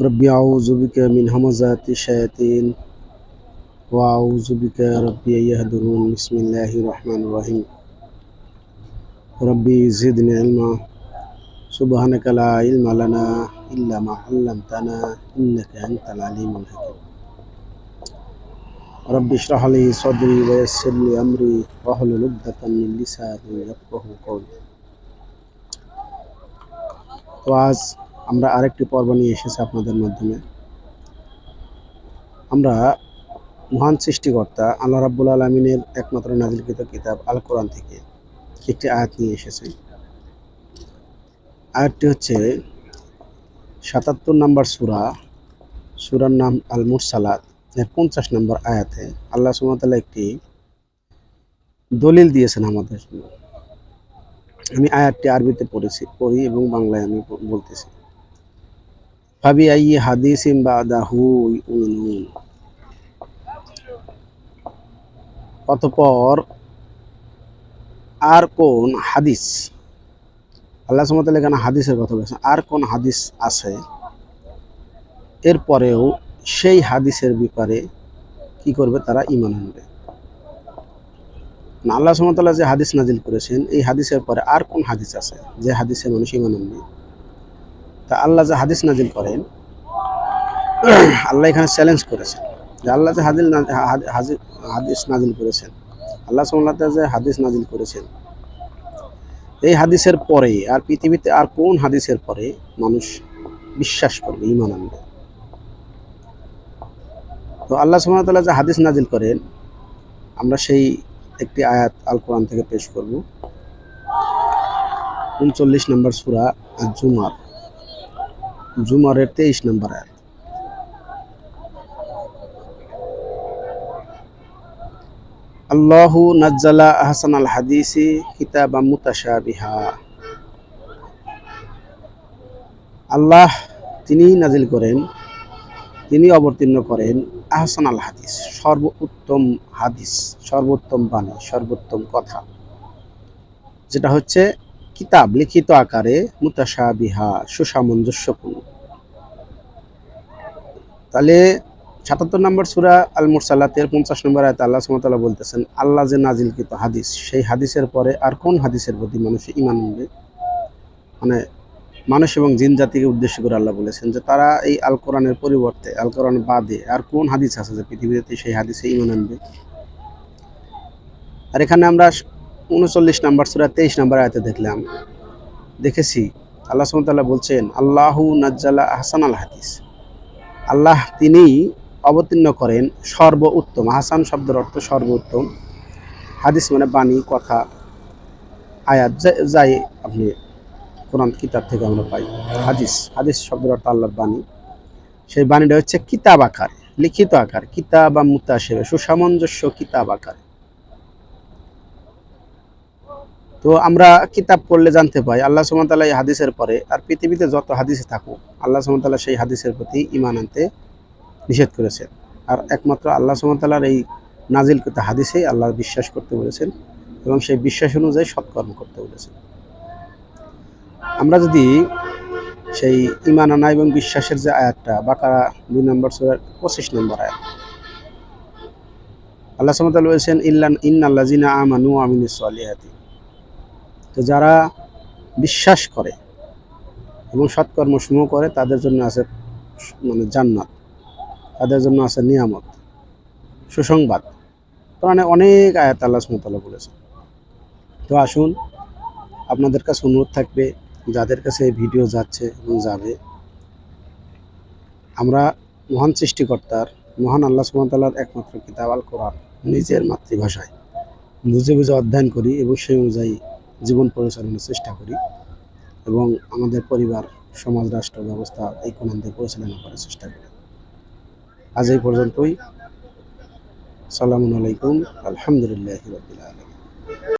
ربي أعوذ بك من همزات الشياطين وأعوذ بك ربي أن يهدرون بسم الله الرحمن الرحيم ربي زدني علما سبحانك لا علم لنا إلا ما علمتنا إنك أنت العليم الحكيم رب اشرح لي صدري ويسر لي أمري واحلل عقدة من لساني يفقه قولي তো আজ আমরা আরেকটি পর্ব নিয়ে এসেছি আপনাদের মাধ্যমে। আমরা মহান সৃষ্টিকর্তা, আল্লাহ রাব্বুল আলমিনের একমাত্র নাজিলকৃত কিতাব আল কোরআন থেকে একটি আয়াত নিয়ে এসেছে। আয়াতটি হচ্ছে সাতাত্তর নম্বর সুরা, সুরার নাম আল মুরসালাত এর পঞ্চাশ নম্বর আয়াতে আল্লাহ সুমতাল্লাহ একটি দলিল দিয়েছেন আমাদের জন্য। আমি আয়াতটি আরবিতে পড়েছি, পড়ি এবং বাংলায় আমি বলতেছি। ভাবি আই হাদিসিম বা দাহু অতপর, আর কোন হাদিস? আল্লাহ সুমতাল এখানে হাদিসের কথা বলেছেন, আর কোন হাদিস আছে? এরপরেও সেই হাদিসের ব্যাপারে কি করবে তারা ইমান আনবে। আল্লাহ সুমতাল্লাহ যে হাদিস নাজিল করেছেন, এই হাদিসের পরে আর কোন হাদিস আছে যে হাদিসে মানুষ ইমান আনবে? তা আল্লাহ যে হাদিস নাজিল করেন, আল্লাহ এখানে চ্যালেঞ্জ করেছেন। যে আল্লাহ যে হাদিল হাদিস নাজিল করেছেন, আল্লাহ সুমতাল্লাহ যে হাদিস নাজিল করেছেন, এই হাদিসের পরে আর পৃথিবীতে আর কোন হাদিসের পরে মানুষ বিশ্বাস করবে ইমান আনবে? তো আল্লাহ সুমতাল্লাহ যে হাদিস নাজিল করেন, আমরা সেই একটি আয়াত আল কোরআন থেকে পেশ করব। উনচল্লিশ নম্বর সুরা জুমার জুমারের তেইশ নম্বর আয়াত। আল্লাহু নাজ্জালা আহসান আল হাদিসি কিতাবা মুতাশাবিহা। আল্লাহ তিনি নাজিল করেন, তিনি অবতীর্ণ করেন আহসান আল হাদিস, সর্বোত্তম হাদিস, সর্বোত্তম বাণী, সর্বোত্তম কথা, যেটা হচ্ছে কিতাব লিখিত আকারে মুতাশাবিহা, সুসামঞ্জস্যপূর্ণ। তাহলে সাতাত্তর নম্বর সুরা আল মুরসালাতের পঞ্চাশ নম্বর আয়তা আল্লাহ সুমতাল্লাহ বলতেছেন, আল্লাহ যে নাজিলকৃত হাদিস, সেই হাদিসের পরে আর কোন হাদিসের প্রতি মানুষ ইমান আনবে? মানে মানুষ এবং জিন জাতিকে উদ্দেশ্য করে আল্লাহ বলেছেন যে তারা এই আল কোরআনের পরিবর্তে আল কোরআন বাদে আর কোন হাদিস আছে যে পৃথিবীতে সেই হাদিসে ইমান আনবে? আর এখানে আমরা উনচল্লিশ নাম্বার সুরা, তেইশ নাম্বার আয়তে দেখলাম। দেখেছি, আল্লাহ সুমতাল্লাহ বলছেন, আল্লাহু নাজ্জালা আহসান আল হাদিস। আল্লাহ তিনি অবতীর্ণ করেন সর্ব উত্তম হাসান শব্দের অর্থ সর্ব উত্তম হাদিস মানে বাণী, কথা, আয়াত যাই আপনি কোরআন কিতাব থেকে আমরা পাই। হাদিস হাদিস শব্দের অর্থ আল্লাহর বাণী। সেই বাণীটা হচ্ছে কিতাব আকার, লিখিত আকার, কিতাব বা মুতাসের সুসামঞ্জস্য কিতাব আকার। তো আমরা কিতাব পড়লে জানতে পাই, আল্লাহ সুমতাল্লাহ এই হাদিসের পরে আর পৃথিবীতে যত হাদিসে থাকুক, আল্লাহ সুমতাল্লাহ সেই হাদিসের প্রতি ইমান আনতে নিষেধ করেছেন। আর একমাত্র আল্লাহ সুমতাল্লাহর এই নাজিল নাজিলকৃত হাদিসেই আল্লাহ বিশ্বাস করতে বলেছেন এবং সেই বিশ্বাস অনুযায়ী সৎকর্ম করতে বলেছেন। আমরা যদি সেই ইমান আনা এবং বিশ্বাসের যে আয়াতটা, বাকারা দুই নম্বর সুরার পঁচিশ নম্বর আয়াত, আল্লাহ সামতাল বলেছেন, ইল্লান ইন আল্লাহ জিনা আমানু আমিন সালিহাতি। তো যারা বিশ্বাস করে এবং সৎকর্ম সমূহ করে, তাদের জন্য আছে মানে জান্নাত, তাদের জন্য আছে নিয়ামত, সুসংবাদ। কোরআনে অনেক আয়াত আল্লাহ সুমতাল্লাহ বলেছেন। তো আসুন, আপনাদের কাছে অনুরোধ থাকবে, যাদের কাছে এই ভিডিও যাচ্ছে এবং যাবে, আমরা মহান সৃষ্টিকর্তার, মহান আল্লাহ সুমতাল্লাহর একমাত্র কিতাব আল কোরআন নিজের মাতৃভাষায়, বুঝে বুঝে অধ্যয়ন করি এবং সেই অনুযায়ী জীবন পরিচালনার চেষ্টা করি এবং আমাদের পরিবার, সমাজ, রাষ্ট্র ব্যবস্থা এই কোনান্তে পরিচালনা করার চেষ্টা করি। আজ এই পর্যন্তই। সালামু আলাইকুম। আলহামদুলিল্লাহ